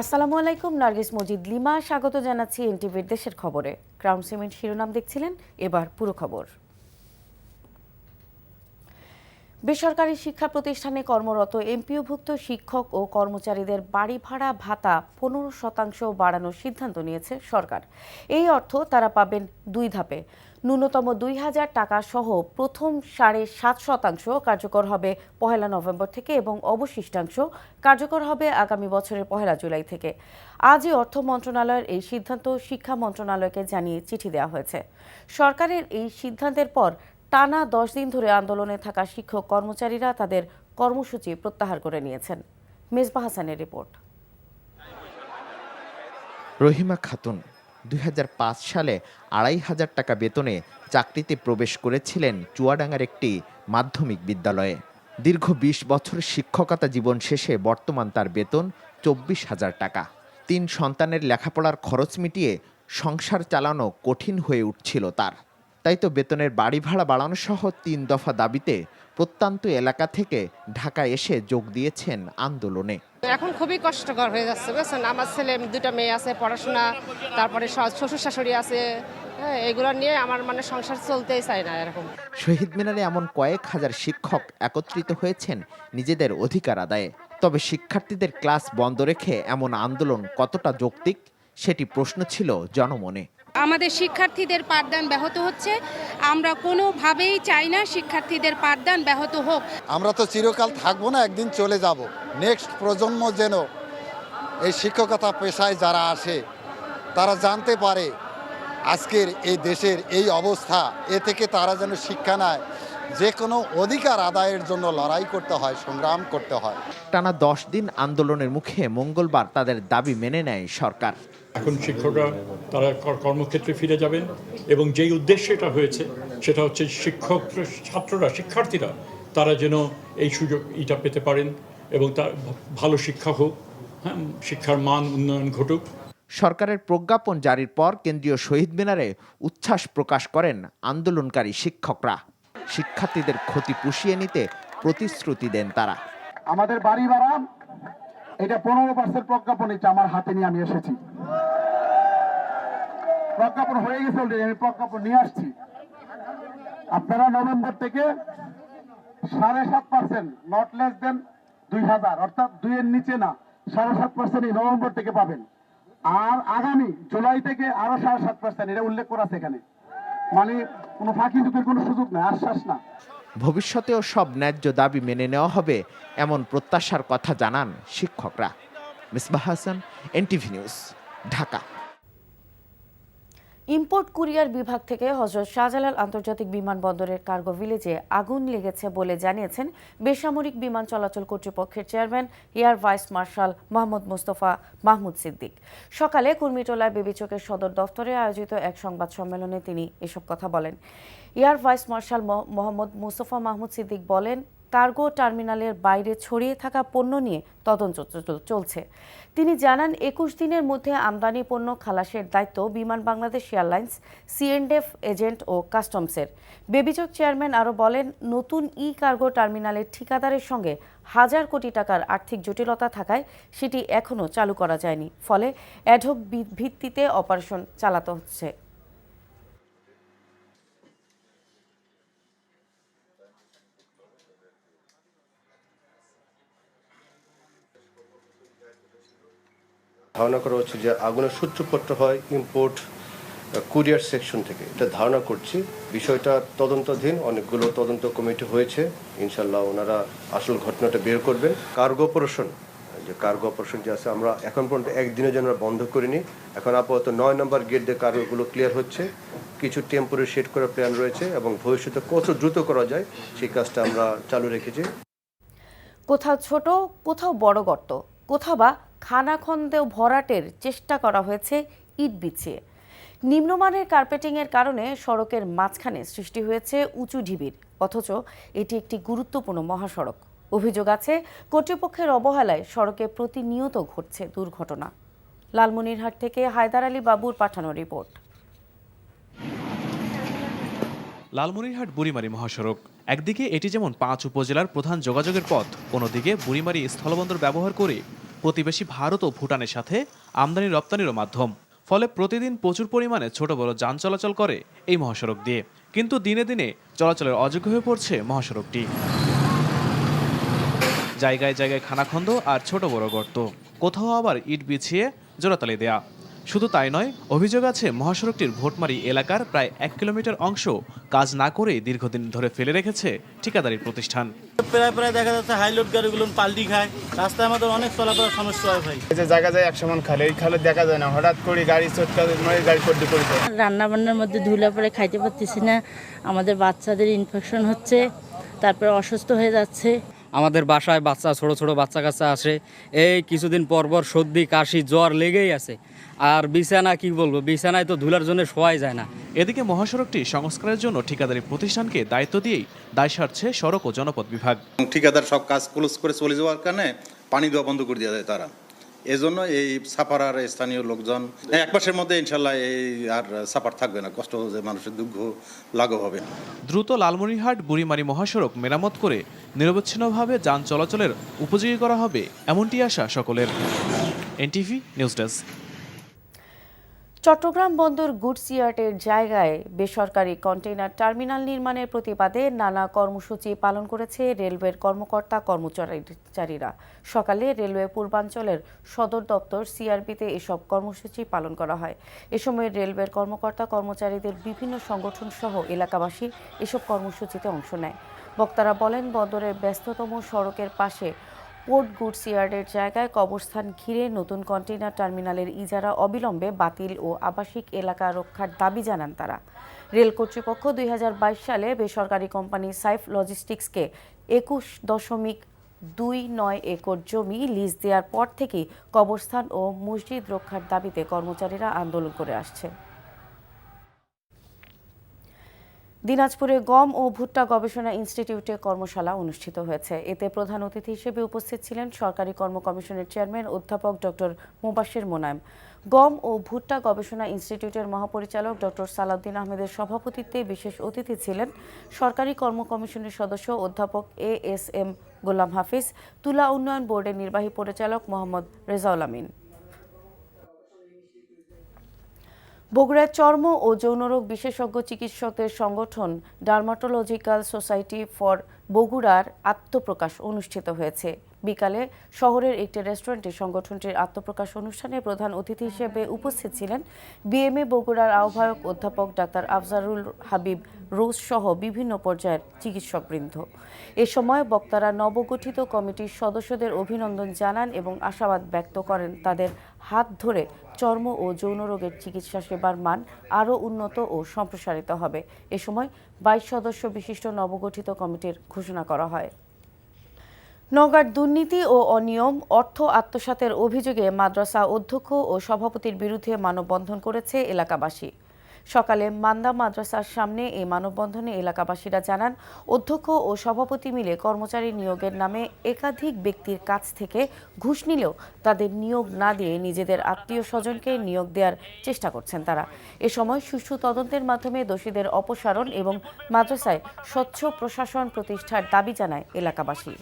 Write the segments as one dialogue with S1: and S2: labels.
S1: আসসালামু আলাইকুম, নার্গিস মজিদ লিমা। স্বাগত জানাচ্ছি এনটিভির দেশের খবরে। ক্রাউন সিমেন্ট শিরোনাম দেখছিলেন, এবার পুরো খবর। বেসরকারি শিক্ষা প্রতিষ্ঠানে কর্মরত এমপিওভুক্ত শিক্ষক ও কর্মচারীদের বাড়ি ভাড়া ভাতা পনেরো শতাংশ বাড়ানোর সিদ্ধান্ত নিয়েছে সরকার। এই অর্থ তারা পাবেন দুই ধাপে। ন্যূনতম দুই হাজার টাকা সহ প্রথম সাড়ে সাত শতাংশ কার্যকর হবে পহেলা নভেম্বর থেকে এবং অবশিষ্টাংশ কার্যকর হবে আগামী বছরের পহেলা জুলাই থেকে। আজই অর্থ মন্ত্রণালয়ের এই সিদ্ধান্ত শিক্ষা মন্ত্রণালয়কে জানিয়ে চিঠি দেওয়া হয়েছে। সরকারের এই সিদ্ধান্তের পর টানা দশ দিন ধরে আন্দোলনে থাকা শিক্ষক কর্মচারীরা তাদের কর্মসূচি প্রত্যাহার করে নিয়েছেন। মেজবা হাসানের রিপোর্ট।
S2: রহিমা খাতুন দুই হাজার পাঁচ সালে আড়াই হাজার টাকা বেতনে চাকরিতে প্রবেশ করেছিলেন চুয়াডাঙ্গার একটি মাধ্যমিক বিদ্যালয়ে। দীর্ঘ ২০ বছর শিক্ষকতা জীবন শেষে বর্তমান তার বেতন চব্বিশ হাজার টাকা। তিন সন্তানের লেখাপড়ার খরচ মিটিয়ে সংসার চালানো কঠিন হয়ে উঠছিল তার। তাই তো বেতনের বাড়ি ভাড়া বাড়ানো সহ তিন দফা দাবিতে প্রত্যন্ত এলাকা থেকে ঢাকা এসে যোগ দিয়েছেন আন্দোলনে।
S3: এখন খুবই কষ্টকর হয়ে যাচ্ছে, বুঝছেন? আমার ছেলে দুটা মেয়ে আছে, পড়াশোনা, তারপরে শ্বশুর শাশুড়ি আছে হ্যাঁ এগুলো নিয়ে আমার মানে সংসার চলতেই চায় না এরকম।
S2: শহীদ মিনারে এমন কয়েক হাজার শিক্ষক একত্রিত হয়েছেন নিজেদের অধিকার আদায়ে। তবে শিক্ষার্থীদের ক্লাস বন্ধ রেখে এমন আন্দোলন কতটা যৌক্তিক, সেটি প্রশ্ন ছিল জনমনে।
S4: আমাদের শিক্ষার্থীদের পাঠদান ব্যাহত হচ্ছে। আমরা কোনোভাবেই চাই না শিক্ষার্থীদের পাঠদান ব্যাহত হোক।
S5: আমরা তো চিরকাল থাকব না, একদিন চলে যাব। নেক্সট প্রজন্ম যেন এই শিক্ষকতা পেশায় যারা আসে, তারা জানতে পারে আজকের এই দেশের এই অবস্থা, এ থেকে তারা যেন শিক্ষা নেয়। যে কোনো অধিকার আদায়ের জন্য লড়াই করতে হয় সংগ্রাম করতে হয়।
S2: টানা দশ দিন আন্দোলনের মুখে মঙ্গলবার তাদের দাবি মেনে নেয় সরকার।
S6: এখন শিক্ষকরা তারা কর্মক্ষেত্রে ফিরে যাবেন এবং যেই উদ্দেশ্যে এটা হয়েছে সেটা হচ্ছে শিক্ষক ছাত্ররা শিক্ষার্থীরা তারা যেন এই সুযোগ এটা পেতে পারেন এবং তার ভালো শিক্ষা হোক হ্যাঁ শিক্ষার মান উন্নয়ন ঘটুক।
S2: সরকারের প্রজ্ঞাপন জারির পর কেন্দ্রীয় শহীদ মিনারে উচ্ছ্বাস প্রকাশ করেন আন্দোলনকারী শিক্ষকরা। শিক্ষার্থীদের ক্ষতি পুষিয়ে নিতে প্রতিশ্রুতি দেন তারা।
S7: আমাদের বাড়ি ভাড়া, এটা পনেরো পার্সেন্ট প্রজ্ঞাপন এটা আমার হাতে নিয়ে আমি এসেছি। প্রজ্ঞাপন হয়ে গেছে অলরেডি আমি প্রজ্ঞাপন নিয়ে আসছি। আপনারা নভেম্বর থেকে সাড়ে সাত পার্সেন্ট নট লেস দেন দুই হাজার, অর্থাৎ দুইয়ের নিচে না, সাড়ে সাত পার্সেন্ট এই নভেম্বর থেকে পাবেন। আর আগামী জুলাই থেকে আরও সাড়ে সাত পার্সেন্ট, এটা উল্লেখ করা আছে এখানে। মানে কোনো ফাঁকি কোনো সুযোগ আশ্বাস না।
S2: ভবিষ্যতেও সব ন্যায্য দাবি মেনে নেওয়া হবে, এমন প্রত্যাশার কথা জানান শিক্ষকরা। Misbah Hasan, NTV news, Dhaka.
S1: Import courier বিভাগ থেকে হজরত শাহজালাল আন্তর্জাতিক বিমানবন্দরের কার্গো ভিলেজে আগুন লেগেছে বলে জানিয়েছেন বেসামরিক বিমান চলাচল কর্তৃপক্ষের chairman air vice marshal Mohammad Mustafa Mahmud Siddique. সকালে কুর্মিটোলায় বিবেচকের সদর দফতরে আয়োজিত এক সংবাদ সম্মেলনে তিনি এসব কথা বলেন। Air vice marshal Mohammad Mustafa Mahmud Siddique বলেন কার্গো টার্মিনালের বাইরে ছড়িয়ে থাকা পণ্য নিয়ে তদন্ত চলছে। তিনি জানান, একুশ দিনের মধ্যে আমদানি পণ্য খালাসের দায়িত্ব Biman Bangladesh airlines, C and F agent ও কাস্টমসের। বেবিচক চেয়ারম্যান আরও বলেন, নতুন ই কার্গো টার্মিনালের ঠিকাদারের সঙ্গে হাজার কোটি টাকার আর্থিক জটিলতা থাকায় সেটি এখনও চালু করা যায়নি। ফলে অ্যাডহক ভিত্তিতে অপারেশন চালাতে হচ্ছে।
S8: ধারণা করা হচ্ছে যে আগুনের সূত্রপত্র হয় ইম্পোর্ট কুরিয়ার সেকশন থেকে। এটা ধারণা করছি। বিষয়টা তদন্তাধীন অনেকগুলো তদন্ত কমিটি হয়েছে। ইনশাল্লাহ ওনারা আসল ঘটনাটা বের করবেন। কার্গো অপারেশন যে কার্গো অপারেশন যে আছে আমরা এখন পর্যন্ত একদিনের জন্য বন্ধ করিনি। এখন আপাতত নয় নম্বর গেট দিয়ে কার্গোগুলো ক্লিয়ার হচ্ছে। কিছু টেম্পোরারি সেট করার প্ল্যান রয়েছে এবং ভবিষ্যতে কত দ্রুত করা যায় সেই কাজটা আমরা চালু রেখেছি।
S1: কোথাও ছোট কোথাও বড় গর্ত কোথাও বা খানাখন্দেও ভরাটের চেষ্টা করা হয়েছে ইট বিছিয়ে। নিম্নমানের কার্পেটিংয়ের কারণে সড়কের মাঝখানে সৃষ্টি হয়েছে উঁচু ঢিবির, অথচ এটি একটি গুরুত্বপূর্ণ মহাসড়ক। অভিযোগ আছে, কর্তৃপক্ষের অবহেলায় সড়কে প্রতিনিয়ত ঘটছে দুর্ঘটনা। লালমনিরহাট থেকে হায়দার আলী বাবুর পাঠানো রিপোর্ট।
S9: লালমনিরহাট বুড়িমারি মহাসড়ক। একদিকে এটি যেমন পাঁচ উপজেলার প্রধান যোগাযোগের পথ, অন্যদিকে বুড়িমারি স্থলবন্দর ব্যবহার করে প্রতিবেশী ভারত ও ভুটানের সাথে আমদানি রপ্তানিরও মাধ্যম। ফলে প্রতিদিন প্রচুর পরিমাণে ছোট বড় যান চলাচল করে এই মহাসড়ক দিয়ে। কিন্তু দিনে দিনে চলাচলের অযোগ্য হয়ে পড়ছে মহাসড়কটি। জায়গায় জায়গায় খানাখন্দ আর ছোট বড় গর্ত। কোথাও আবার ইট বিছিয়ে জোড়াতালি দেয়া। শুধু তাই নয়, অভিযোগ আছে মহাসড়কটির ভোটমারি এলাকার প্রায় এক কিলোমিটার অংশ কাজ না করে দীর্ঘদিন ধরে ফেলে রেখেছে ঠিকাদারি প্রতিষ্ঠান।
S10: প্রায় প্রায় দেখা যাচ্ছে হাইলোড গাড়িগুলো পাল্টি খায়। রাস্তায় আমাদের অনেক চলাফেরার সমস্যা হয় ভাই।
S11: এই যে জায়গা যায় একশো মন খালে এই খালে দেখা যায় না। হঠাৎ করে গাড়ি চটকা নয় গাড়ি পড়তে করে দেয়।
S12: রান্না বান্নার মধ্যে ধুলা পরে খাইতে পারতেছি না। আমাদের বাচ্চাদের ইনফেকশন হচ্ছে তারপরে অসুস্থ হয়ে যাচ্ছে।
S13: আমাদের বাসায় বাচ্চা ছোট ছোট বাচ্চা কাচ্চা আসে। এই কিছুদিন পরপর পর সর্দি কাশি জ্বর লেগেই আছে। আর বিছানা কি বলব বিছানায় তো ধুলার জন্য শোয়াই যায় না।
S9: এদিকে মহাসড়কটি সংস্কারের জন্য ঠিকাদারি প্রতিষ্ঠানকে দায়িত্ব দিয়েই দায় সারছে সড়ক ও জনপদ বিভাগ।
S14: ঠিকাদার সব কাজ ক্লোজ করে চলে যাওয়ার কারণে পানি দেওয়া বন্ধ করে দিয়ে যায় তারা। এজন্য এই সাফার আর স্থানীয় লোকজন এক মাসের মধ্যে ইনশাল্লাহ এই আর সাফার থাকবে না, কষ্ট যে মানুষের দুঃখ লাঘব হবে।
S9: দ্রুত লালমনিরহাট, বুড়িমারি মহাসড়ক মেরামত করে নিরবচ্ছিন্নভাবে যান চলাচলের উপযোগী করা হবে, এমনটি আশা সকলের। NTV news desk.
S1: চট্টগ্রাম বন্দর গুডস ইয়ার্ডের জায়গায় বেসরকারি কন্টেইনার টার্মিনাল নির্মাণের প্রতিবাদে নানা কর্মসূচি পালন করেছে রেলওয়ের কর্মকর্তা কর্মচারীরা। সকালে রেলওয়ে পূর্বাঞ্চলের সদর দপ্তর সিআরপিতে এসব কর্মসূচি পালন করা হয়। এ সময় রেলওয়ের কর্মকর্তা কর্মচারীদের বিভিন্ন সংগঠন সহ এলাকাবাসী এসব কর্মসূচিতে অংশ নেয়। বক্তারা বলেন, বন্দরের ব্যস্ততম সড়কের পাশে পোর্ট গুডস ইয়ার্ডের জায়গায় কবরস্থান ঘিরে নতুন কন্টেইনার টার্মিনালের ইজারা অবিলম্বে বাতিল ও আবাসিক এলাকা রক্ষার দাবি জানান তারা। রেল কর্তৃপক্ষ দুই হাজার বাইশ সালে বেসরকারি কোম্পানি সাইফ লজিস্টিক্সকে একুশ দশমিক দুই নয় একর জমি লিজ দেওয়ার পর থেকেই কবরস্থান ও মসজিদ রক্ষার দাবিতে কর্মচারীরা আন্দোলন করে আসছে। দিনাজপুরে গম ও ভুট্টা গবেষণা ইনস্টিটিউটে কর্মশালা অনুষ্ঠিত হয়েছে। এতে প্রধান অতিথি হিসেবে উপস্থিত ছিলেন সরকারি কর্ম কমিশনের চেয়ারম্যান অধ্যাপক ডক্টর মুবাশির মোনায়েম। গম ও ভুট্টা গবেষণা ইনস্টিটিউটের মহাপরিচালক ডক্টর সালাউদ্দিন আহমেদের সভাপতিত্বে বিশেষ অতিথি ছিলেন সরকারি কর্ম কমিশনের সদস্য অধ্যাপক A S M Golam Hafiz, তুলা উন্নয়ন বোর্ডের নির্বাহী পরিচালক মোহাম্মদ রেজাউল আমিন। বগুড়ায় চর্ম ও যৌনরোগ বিশেষজ্ঞ চিকিৎসকের সংগঠন ডার্মাটোলজিক্যাল সোসাইটি ফর বগুড়ার আত্মপ্রকাশ অনুষ্ঠিত হয়েছে। বিকালে শহরের একটি রেস্টুরেন্টে সংগঠনটির আত্মপ্রকাশ অনুষ্ঠানে প্রধান অতিথি হিসেবে উপস্থিত ছিলেন বিএমএ বগুড়ার আহ্বায়ক অধ্যাপক ডাক্তার আফজারুল হাবিব রোজ সহ বিভিন্ন পর্যায়ের চিকিৎসকবৃন্দ। এ সময় বক্তারা নবগঠিত কমিটির সদস্যদের অভিনন্দন জানান এবং আশাবাদ ব্যক্ত করেন তাদের হাত ধরে চর্ম ও যৌন রোগের চিকিৎসা সেবার মান আরও উন্নত ও সম্প্রসারিত হবে। এ সময় বাইশ সদস্য বিশিষ্ট নবগঠিত কমিটির ঘোষণা করা হয়। নগার দুর্নীতি ও অনিয়ম, অর্থ আত্মসাতের অভিযোগে মাদ্রাসা অধ্যক্ষ ও সভাপতির বিরুদ্ধে মানববন্ধন করেছে এলাকাবাসী। সকালে মান্দা মাদ্রাসার সামনে এই মানববন্ধনে এলাকাবাসীরা জানান, অধ্যক্ষ ও সভাপতি মিলে কর্মচারী নিয়োগের নামে একাধিক ব্যক্তির কাছ থেকে ঘুষ নিলেও তাদের নিয়োগ না দিয়ে নিজেদের আত্মীয় স্বজনকে নিয়োগ দেওয়ার চেষ্টা করছেন তারা। এ সময় সুষ্ঠু তদন্তের মাধ্যমে দোষীদের অপসারণ এবং মাদ্রাসায় স্বচ্ছ প্রশাসন প্রতিষ্ঠার দাবি জানায় এলাকাবাসী।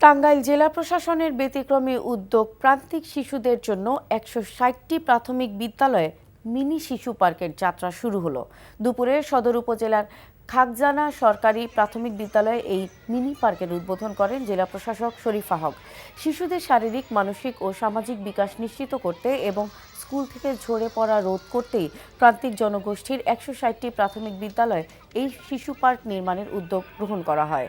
S1: টাঙ্গাইল জেলা প্রশাসনের ব্যতিক্রমী উদ্যোগ প্রান্তিক শিশুদের জন্য একশো ষাটটি প্রাথমিক বিদ্যালয়ে মিনি শিশু পার্কের যাত্রা শুরু হলো। দুপুরে সদর উপজেলার খাগজানা সরকারি প্রাথমিক বিদ্যালয়ে এই মিনি পার্কের উদ্বোধন করেন জেলা প্রশাসক শরীফা হক। শিশুদের শারীরিক, মানসিক ও সামাজিক বিকাশ নিশ্চিত করতে এবং স্কুল থেকে ঝরে পড়া রোধ করতেই প্রান্তিক জনগোষ্ঠীর একশো ষাটটি প্রাথমিক বিদ্যালয়ে এই শিশু পার্ক নির্মাণের উদ্যোগ গ্রহণ করা হয়।